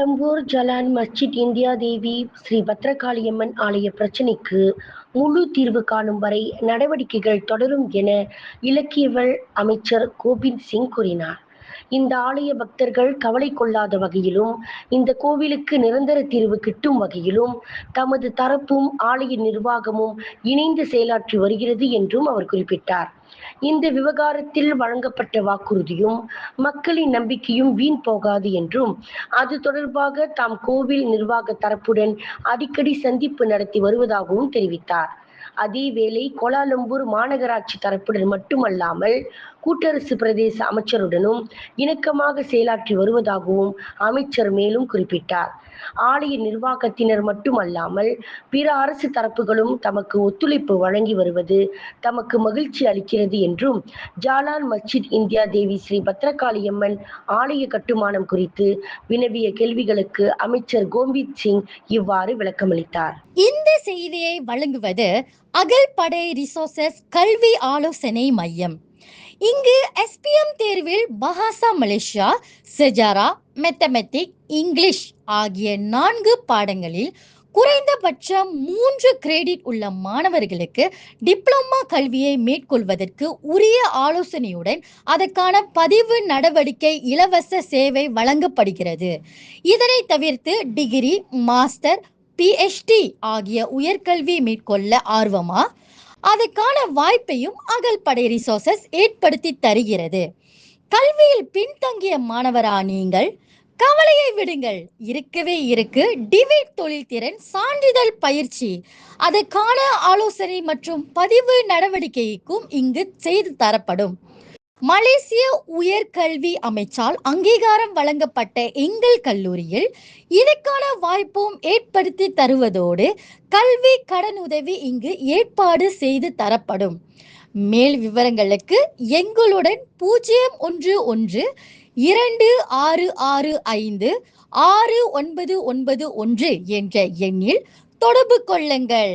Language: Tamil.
Kuala Lumpur Jalan Masjid India Devi Sri Bhadrakaliamman ஆலய பிரச்சினைக்கு முழு தீர்வு காணும் வரை நடவடிக்கைகள் தொடரும் என இலக்கியவள் அமைச்சர் கோபிந்த் சிங் கூறினார். இந்த ஆலய பக்தர்கள் கவலை கொள்ளாத வகையிலும் இந்த கோவிலுக்கு நிரந்தர தீர்வு கிட்டும் வகையிலும் தமது தரப்பும் ஆலய நிர்வாகமும் இணைந்து செயலாற்றி வருகிறது என்றும் அவர் குறிப்பிட்டார். இந்த விவகாரத்தில் வழங்கப்பட்ட வாக்குறுதியும் மக்களின் நம்பிக்கையும் வீண் போகாது என்றும் அது தொடர்பாக தாம் கோவில் நிர்வாக தரப்புடன் அடிக்கடி சந்திப்பு நடத்தி வருவதாகவும் தெரிவித்தார். அதேவேளை கோலாலம்பூர் மாநகராட்சி தரப்புடன் மட்டுமல்லாமல் கூட்டரசு பிரதேச அமைச்சருடனும் இணக்கமாக செயலாற்றி வருவதாகவும் அமைச்சர் மேலும் குறிப்பிட்டார். ஆலய நிர்வாகத்தினர் மட்டுமல்லாமல் பிற அரசு தரப்புகளும் தமக்கு ஒத்துழைப்பு வழங்கி வருவது தமக்கு மகிழ்ச்சி அளிக்கிறது என்றும் Jalan Masjid India Devi Sri Bhadrakaliamman ஆலய கட்டுமானம் குறித்து வினவிய கேள்விகளுக்கு அமைச்சர் கோம்பித் சிங் இவ்வாறு விளக்கமளித்தார். இந்த செய்தியை வழங்குவது அகல்படை ரிசோர்சஸ் கல்வி ஆலோசனை மையம். இங்கு எஸ்பிஎம் தேர்வில் பஹாசா மலேசியா செஜாரா மெத்தமெட்டிக் இங்கிலீஷ் ஆகிய நான்கு பாடங்களில் குறைந்தபட்சம் மூன்று கிரெடிட் உள்ள மாணவர்களுக்கு டிப்ளமா கல்வியை மேற்கொள்வதற்கு உரிய ஆலோசனையுடன் அதற்கான பதிவு நடவடிக்கை இலவச சேவை வழங்கப்படுகிறது. இதனை தவிர்த்து டிகிரி மாஸ்டர் பிஎச்டி ஆகிய உயர்கல்வி மேற்கொள்ள ஆர்வமா? அதற்கான வாய்ப்பையும் அகல்படை ரிசோர்சஸ் ஏற்படுத்தி தருகிறது. கல்வியில் பின்தங்கிய மாணவரா நீங்கள்? கவலையை விடுங்கள். இருக்கவே இருக்கு. டிவேட் தொழில்திறன் சான்றிதழ் பயிற்சி. அதற்கான ஆலோசனை மற்றும் பதிவு நடவடிக்கைக்கும் இங்கு செய்து தரப்படும். மலேசிய உயர்கல்வி அமைச்சால் அங்கீகாரம் வழங்கப்பட்ட எங்கள் கல்லூரியில் இதற்கான வாய்ப்பும் ஏற்படுத்தி தருவதோடு கல்வி கடனுதவி இங்கு ஏற்பாடு செய்து தரப்படும். மேல் விவரங்களுக்கு எங்களுடன் பூஜ்ஜியம் ஒன்று ஒன்று இரண்டு ஆறு ஆறு ஐந்து ஆறு ஒன்பது ஒன்பது ஒன்று என்ற எண்ணில் தொடர்பு கொள்ளுங்கள்.